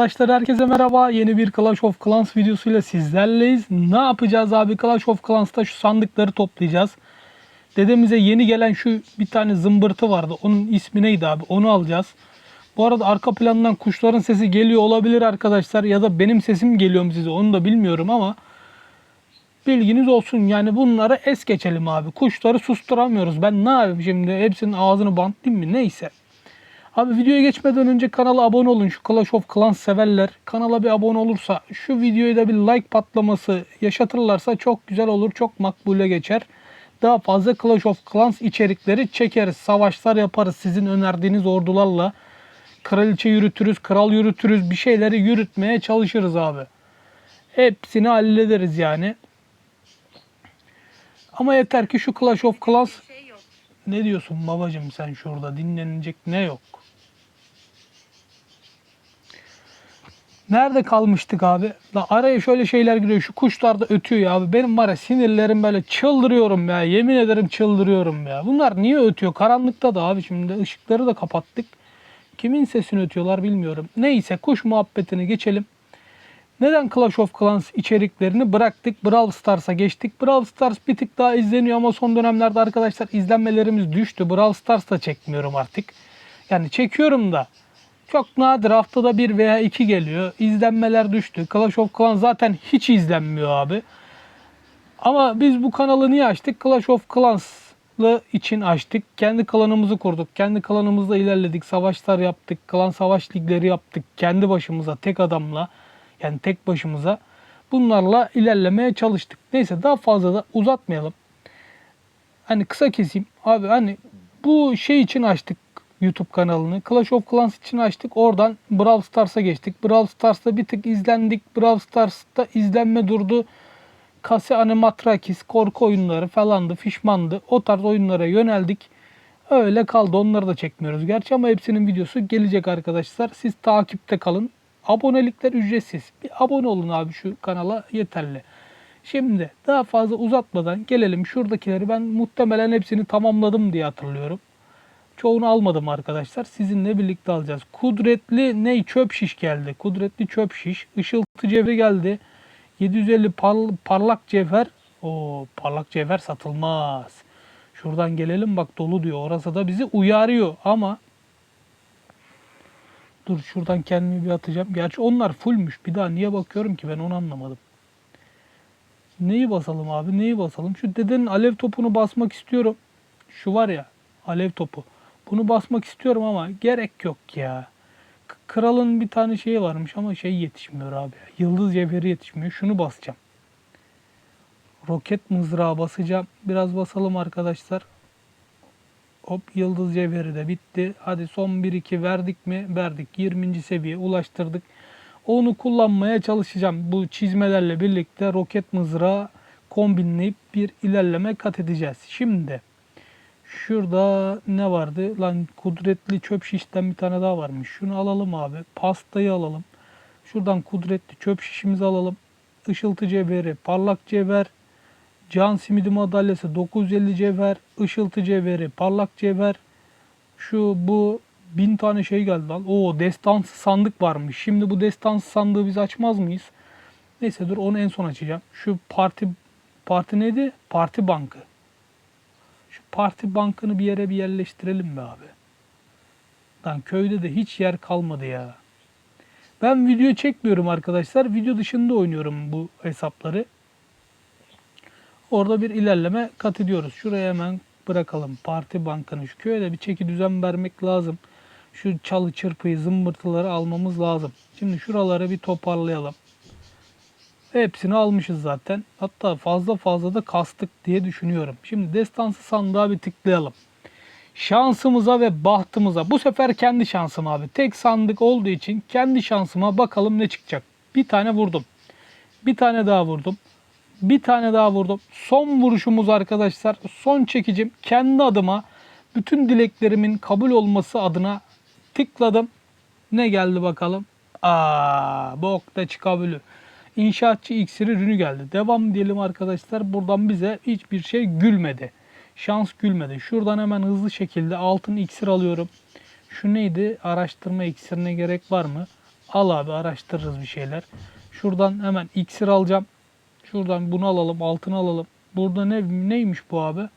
Arkadaşlar herkese merhaba. Yeni bir Clash of Clans videosuyla sizlerleyiz. Ne yapacağız abi? Clash of Clans'ta şu sandıkları toplayacağız. Dedemize yeni gelen şu bir tane zımbırtı vardı. Onun ismi neydi abi? Onu alacağız. Bu arada arka plandan kuşların sesi geliyor olabilir arkadaşlar. Ya da benim sesim geliyor mu size onu da bilmiyorum ama bilginiz olsun. Yani bunları es geçelim abi. Kuşları susturamıyoruz. Ben ne yapayım şimdi? Hepsinin ağzını bantlayayım mı? Neyse. Abi videoya geçmeden önce kanala abone olun. Şu Clash of Clans severler. Kanala bir abone olursa şu videoya da bir like patlaması yaşatırlarsa çok güzel olur. Çok makbule geçer. Daha fazla Clash of Clans içerikleri çekeriz. Savaşlar yaparız sizin önerdiğiniz ordularla. Kraliçe yürütürüz, kral yürütürüz. Bir şeyleri yürütmeye çalışırız abi. Hepsini hallederiz yani. Ama yeter ki şu Clash of Clans şey ne diyorsun babacım sen şurada dinlenecek ne yok? Nerede kalmıştık abi? La araya şöyle şeyler giriyor. Şu kuşlar da ötüyor ya abi. Benim var ya sinirlerim böyle çıldırıyorum ya. Yemin ederim çıldırıyorum ya. Bunlar niye ötüyor? Karanlıkta da abi şimdi ışıkları da kapattık. Kimin sesini ötüyorlar bilmiyorum. Neyse kuş muhabbetini geçelim. Neden Clash of Clans içeriklerini bıraktık? Brawl Stars'a geçtik. Brawl Stars bir tık daha izleniyor ama son dönemlerde arkadaşlar izlenmelerimiz düştü. Brawl Stars da çekmiyorum artık. Yani çekiyorum da çok nadir haftada bir veya iki geliyor. İzlenmeler düştü. Clash of Clans zaten hiç izlenmiyor abi. Ama biz bu kanalı niye açtık? Clash of Clans'lı için açtık. Kendi klanımızı kurduk. Kendi klanımızla ilerledik. Savaşlar yaptık. Klan savaş ligleri yaptık. Kendi başımıza tek adamla yani tek başımıza bunlarla ilerlemeye çalıştık. Neyse daha fazla da uzatmayalım. Hani kısa keseyim. Abi hani bu şey için açtık YouTube kanalını. Clash of Clans için açtık. Oradan Brawl Stars'a geçtik. Brawl Stars'ta bir tık izlendik. Brawl Stars'ta izlenme durdu. Kase Animatrakis, korku oyunları falandı, fişmandı. O tarz oyunlara yöneldik. Öyle kaldı. Onları da çekmiyoruz gerçi ama hepsinin videosu gelecek arkadaşlar. Siz takipte kalın. Abonelikler ücretsiz. Bir abone olun abi şu kanala yeterli. Şimdi daha fazla uzatmadan gelelim. Şuradakileri ben muhtemelen hepsini tamamladım diye hatırlıyorum. Çoğunu almadım arkadaşlar. Sizinle birlikte alacağız. Kudretli ne çöp şiş geldi. Kudretli çöp şiş. Işıltı cevri geldi. 750 parl- parlak cevher. O parlak cevher satılmaz. Şuradan gelelim bak dolu diyor. Orası da bizi uyarıyor ama Dur şuradan kendimi bir atacağım. Gerçi onlar fullmüş. Bir daha niye bakıyorum ki ben onu anlamadım. Neyi basalım abi? Neyi basalım? Şu dedenin alev topunu basmak istiyorum. Şu var ya alev topu. Bunu basmak istiyorum ama gerek yok ya. Kralın bir tane şeyi varmış ama şey yetişmiyor abi. Yıldız cevheri yetişmiyor. Şunu basacağım. Roket mızrağı basacağım. Biraz basalım arkadaşlar. Hop yıldız cevheri de bitti. Hadi son 1-2 verdik mi? Verdik. 20. seviye ulaştırdık. Onu kullanmaya çalışacağım. Bu çizmelerle birlikte roket mızrağı kombinleyip bir ilerleme kat edeceğiz. Şimdi şurada ne vardı? Lan kudretli çöp şişten bir tane daha varmış. Şunu alalım abi. Pastayı alalım. Şuradan kudretli çöp şişimizi alalım. Işıltı cevheri, parlak cevher, Can simidi madalyası 950 cevher, ışıltı cevheri, parlak cevher. Şu bu bin tane şey geldi lan. Oo destansı sandık varmış. Şimdi bu destansı sandığı biz açmaz mıyız? Neyse dur onu en son açacağım. Şu parti parti neydi? Parti bankı. Parti bankını bir yere bir yerleştirelim be abi. Lan köyde de hiç yer kalmadı ya. Ben video çekmiyorum arkadaşlar. Video dışında oynuyorum bu hesapları. Orada bir ilerleme kat ediyoruz. Şuraya hemen bırakalım. Parti bankanı şu köye de bir çeki düzen vermek lazım. Şu çalı çırpıyı zımbırtıları almamız lazım. Şimdi şuraları bir toparlayalım. Hepsini almışız zaten. Hatta fazla fazla da kastık diye düşünüyorum. Şimdi destansı sandığa bir tıklayalım. Şansımıza ve bahtımıza. Bu sefer kendi şansım abi. Tek sandık olduğu için kendi şansıma bakalım ne çıkacak. Bir tane vurdum. Bir tane daha vurdum. Bir tane daha vurdum. Son vuruşumuz arkadaşlar. Son çekicim. Kendi adıma bütün dileklerimin kabul olması adına tıkladım. Ne geldi bakalım? Aa, bok da çıkabilir. İnşaatçı iksiri ürünü geldi. Devam diyelim arkadaşlar. Buradan bize hiçbir şey gülmedi. Şans gülmedi. Şuradan hemen hızlı şekilde altın iksir alıyorum. Şu neydi? Araştırma iksirine gerek var mı? Al abi araştırırız bir şeyler. Şuradan hemen iksir alacağım. Şuradan bunu alalım, altını alalım. Burada ne neymiş bu abi?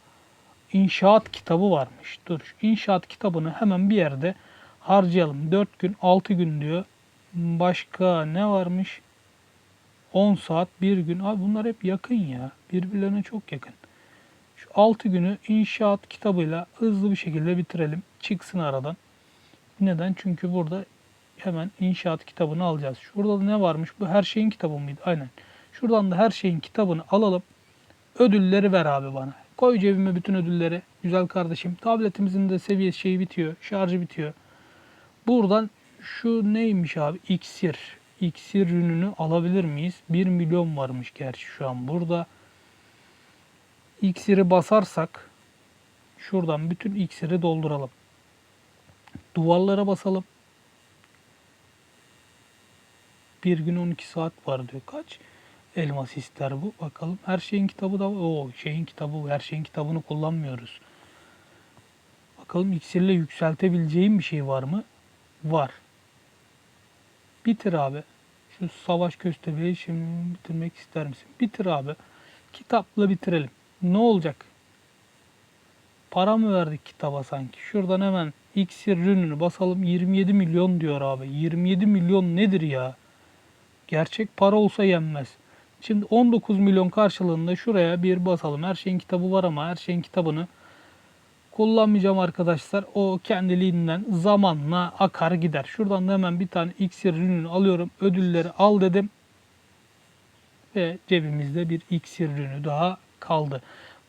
İnşaat kitabı varmış. Dur inşaat kitabını hemen bir yerde harcayalım. 4 gün, 6 gün diyor. Başka ne varmış? 10 saat, 1 gün. Abi bunlar hep yakın ya. Birbirlerine çok yakın. Şu 6 günü inşaat kitabıyla hızlı bir şekilde bitirelim. Çıksın aradan. Neden? Çünkü burada hemen inşaat kitabını alacağız. Şurada da ne varmış? Bu her şeyin kitabı mıydı? Aynen. Şuradan da her şeyin kitabını alalım. Ödülleri ver abi bana. Koy cebime bütün ödülleri. Güzel kardeşim. Tabletimizin de seviye şeyi bitiyor. Şarjı bitiyor. Buradan şu neymiş abi? İksir. İksir ürününü alabilir miyiz? 1 milyon varmış gerçi şu an burada. İksiri basarsak şuradan bütün iksiri dolduralım. Duvarlara basalım. Bir gün 12 saat var diyor. Kaç elmas ister bu? Bakalım. Her şeyin kitabı da o şeyin kitabı her şeyin kitabını kullanmıyoruz. Bakalım iksirle yükseltebileceğim bir şey var mı? Var. Bitir abi. Şu savaş köstebeği şimdi bitirmek ister misin? Bitir abi. Kitapla bitirelim. Ne olacak? Para mı verdik kitaba sanki? Şuradan hemen iksir ürününü basalım. 27 milyon diyor abi. 27 milyon nedir ya? Gerçek para olsa yenmez. Şimdi 19 milyon karşılığında şuraya bir basalım. Her şeyin kitabı var ama her şeyin kitabını kullanmayacağım arkadaşlar. O kendiliğinden zamanla akar gider. Şuradan da hemen bir tane iksir ürününü alıyorum. Ödülleri al dedim. Ve cebimizde bir iksir ürünü daha kaldı.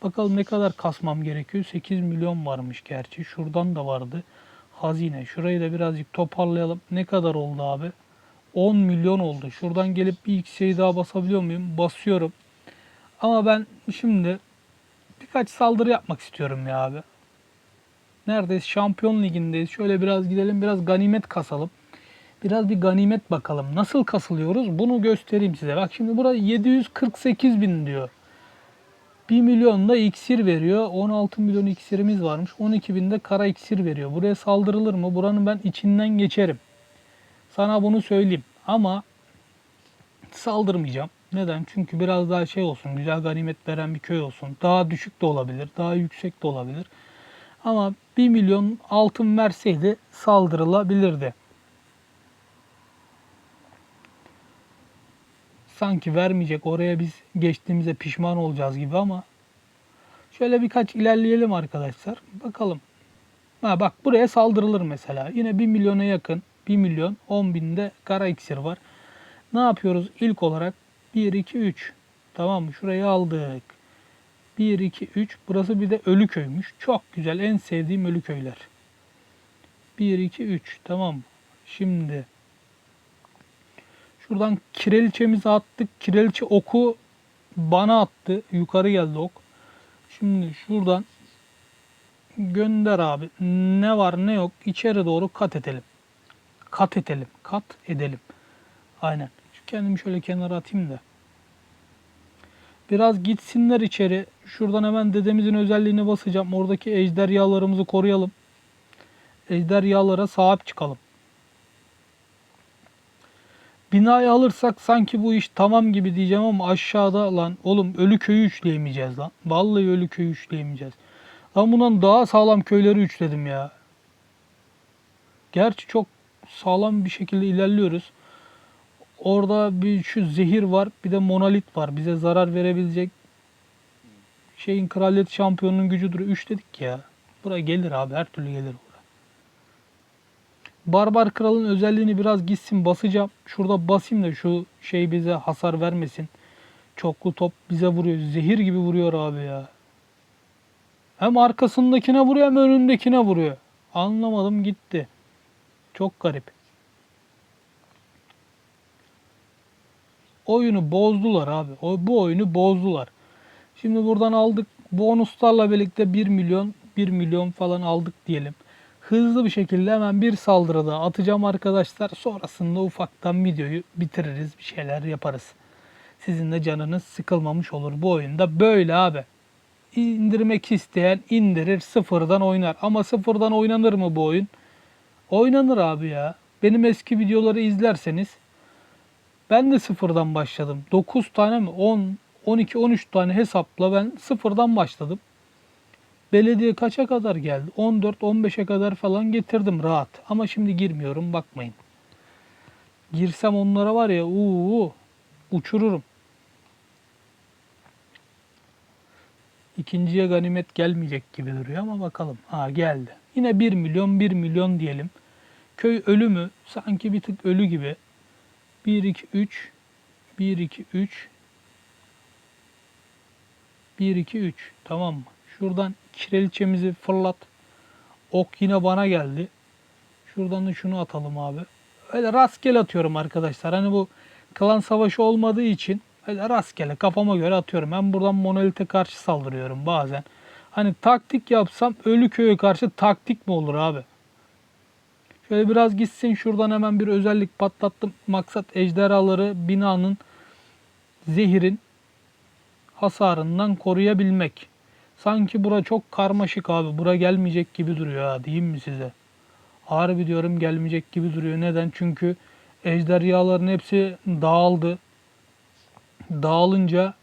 Bakalım ne kadar kasmam gerekiyor. 8 milyon varmış gerçi. Şuradan da vardı. Hazine. Şurayı da birazcık toparlayalım. Ne kadar oldu abi? 10 milyon oldu. Şuradan gelip bir iksiri daha basabiliyor muyum? Basıyorum. Ama ben şimdi birkaç saldırı yapmak istiyorum ya abi. Neredeyiz? Şampiyon Ligi'ndeyiz. Şöyle biraz gidelim, biraz ganimet kasalım. Biraz bir ganimet bakalım. Nasıl kasılıyoruz? Bunu göstereyim size. Bak şimdi burada 748 bin diyor. 1 milyon da iksir veriyor. 16 milyon iksirimiz varmış. 12 bin de kara iksir veriyor. Buraya saldırılır mı? Buranın ben içinden geçerim. Sana bunu söyleyeyim. Ama saldırmayacağım. Neden? Çünkü biraz daha şey olsun. Güzel ganimet veren bir köy olsun. Daha düşük de olabilir. Daha yüksek de olabilir. Ama 1 milyon altın verseydi saldırılabilirdi. Sanki vermeyecek. Oraya biz geçtiğimize pişman olacağız gibi ama şöyle birkaç ilerleyelim arkadaşlar. Bakalım. Ha bak buraya saldırılır mesela. Yine 1 milyona yakın. 1 milyon 10 binde kara iksir var. Ne yapıyoruz? İlk olarak 1, 2, 3. Tamam mı? Şurayı aldık. 1, 2, 3. Burası bir de ölü köymüş. Çok güzel. En sevdiğim ölü köyler. 1, 2, 3. Tamam. Şimdi şuradan kireliçemizi attık. Kireliçe oku bana attı. Yukarı geldi ok. Şimdi şuradan gönder abi. Ne var ne yok içeri doğru kat edelim. Kat edelim. Kat edelim. Aynen. Şu kendimi şöyle kenara atayım da. Biraz gitsinler içeri. Şuradan hemen dedemizin özelliğine basacağım. Oradaki ejderhalarımızı koruyalım. Ejderhalara sahip çıkalım. Binayı alırsak sanki bu iş tamam gibi diyeceğim ama aşağıda lan oğlum ölü köyü üçleyemeyeceğiz lan. Vallahi ölü köyü üçleyemeyeceğiz. Ben bundan daha sağlam köyleri üçledim ya. Gerçi çok sağlam bir şekilde ilerliyoruz. Orada bir şu zehir var, bir de monolit var. Bize zarar verebilecek şeyin kraliyet şampiyonunun gücüdür. 3 dedik ya. Buraya gelir abi, her türlü gelir bura. Barbar kralın özelliğini biraz gitsin basacağım. Şurada basayım da şu şey bize hasar vermesin. Çoklu top bize vuruyor. Zehir gibi vuruyor abi ya. Hem arkasındakine vuruyor hem önündekine vuruyor. Anlamadım gitti. Çok garip. Oyunu bozdular abi. O, bu oyunu bozdular. Şimdi buradan aldık. Bonuslarla birlikte 1 milyon 1 milyon falan aldık diyelim. Hızlı bir şekilde hemen bir saldırıda atacağım arkadaşlar. Sonrasında ufaktan videoyu bitiririz. Bir şeyler yaparız. Sizin de canınız sıkılmamış olur. Bu oyunda böyle abi. İndirmek isteyen indirir sıfırdan oynar. Ama sıfırdan oynanır mı bu oyun? Oynanır abi ya. benim eski videoları izlerseniz ben de sıfırdan başladım. 9 tane mi 10 12 13 tane hesapla ben sıfırdan başladım. Belediye kaça kadar geldi? 14 15'e kadar falan getirdim rahat. Ama şimdi girmiyorum bakmayın. Girsem onlara var ya uuu uçururum. İkinciye ganimet gelmeyecek gibi duruyor ama bakalım. Ha geldi. Yine 1 milyon 1 milyon diyelim. Köy ölü mü? Sanki bir tık ölü gibi. 1 2 3 1 2 3 1 2 3 tamam mı? Şuradan kireliçemizi fırlat. Ok yine bana geldi. Şuradan da şunu atalım abi. Öyle rastgele atıyorum arkadaşlar. Hani bu klan savaşı olmadığı için öyle rastgele kafama göre atıyorum. Ben buradan monolite karşı saldırıyorum bazen. Hani taktik yapsam ölü köye karşı taktik mi olur abi? Şöyle biraz gitsin şuradan hemen bir özellik patlattım. Maksat ejderhaları binanın zehirin hasarından koruyabilmek. Sanki bura çok karmaşık abi. Bura gelmeyecek gibi duruyor ha diyeyim mi size? Harbi diyorum gelmeyecek gibi duruyor. Neden? Çünkü ejderhaların hepsi dağıldı. Dağılınca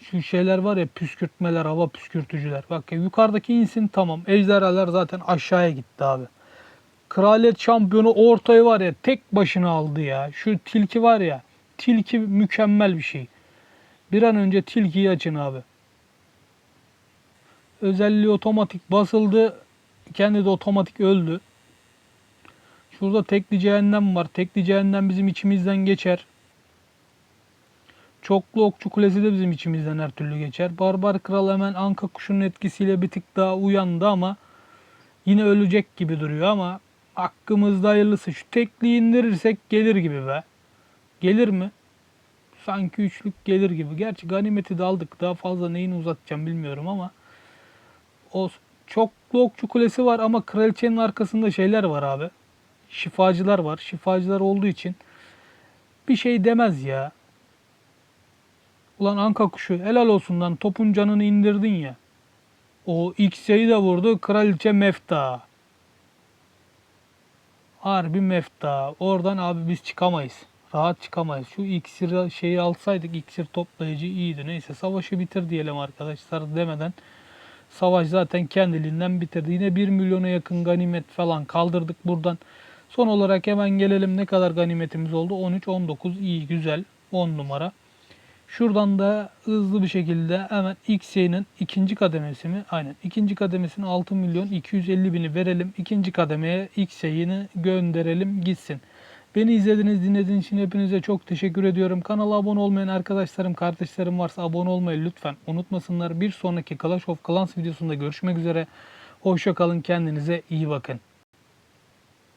şu şeyler var ya püskürtmeler, hava püskürtücüler. Bak ya yukarıdaki insin tamam. Ejderhalar zaten aşağıya gitti abi. Kraliyet şampiyonu ortayı var ya tek başına aldı ya. Şu tilki var ya. Tilki mükemmel bir şey. Bir an önce tilkiyi açın abi. Özelliği otomatik basıldı. Kendi de otomatik öldü. Şurada tekli cehennem var. Tekli cehennem bizim içimizden geçer. Çoklu okçu kulesi de bizim içimizden her türlü geçer. Barbar kral hemen anka kuşunun etkisiyle bir tık daha uyandı ama yine ölecek gibi duruyor ama hakkımızda hayırlısı. Şu tekliği indirirsek gelir gibi be. Gelir mi? Sanki üçlük gelir gibi. Gerçi ganimeti de aldık. Daha fazla neyini uzatacağım bilmiyorum ama o çoklu okçu kulesi var ama kraliçenin arkasında şeyler var abi. Şifacılar var. Şifacılar olduğu için bir şey demez ya. Ulan anka kuşu helal olsun lan topun canını indirdin ya. O X'yi de vurdu kraliçe mefta. Harbi mefta. Oradan abi biz çıkamayız. Rahat çıkamayız. Şu iksir şeyi alsaydık iksir toplayıcı iyiydi. Neyse savaşı bitir diyelim arkadaşlar demeden. Savaş zaten kendiliğinden bitirdi. Yine 1 milyona yakın ganimet falan kaldırdık buradan. Son olarak hemen gelelim ne kadar ganimetimiz oldu? 13, 19 iyi güzel 10 numara. Şuradan da hızlı bir şekilde hemen X'nin ikinci kademesi mi? Aynen. ikinci kademesini 6 milyon 250 bini verelim. İkinci kademeye X'ini gönderelim gitsin. Beni izlediğiniz, dinlediğiniz için hepinize çok teşekkür ediyorum. Kanala abone olmayan arkadaşlarım, kardeşlerim varsa abone olmayı lütfen unutmasınlar. Bir sonraki Clash of Clans videosunda görüşmek üzere. Hoşça kalın, kendinize iyi bakın.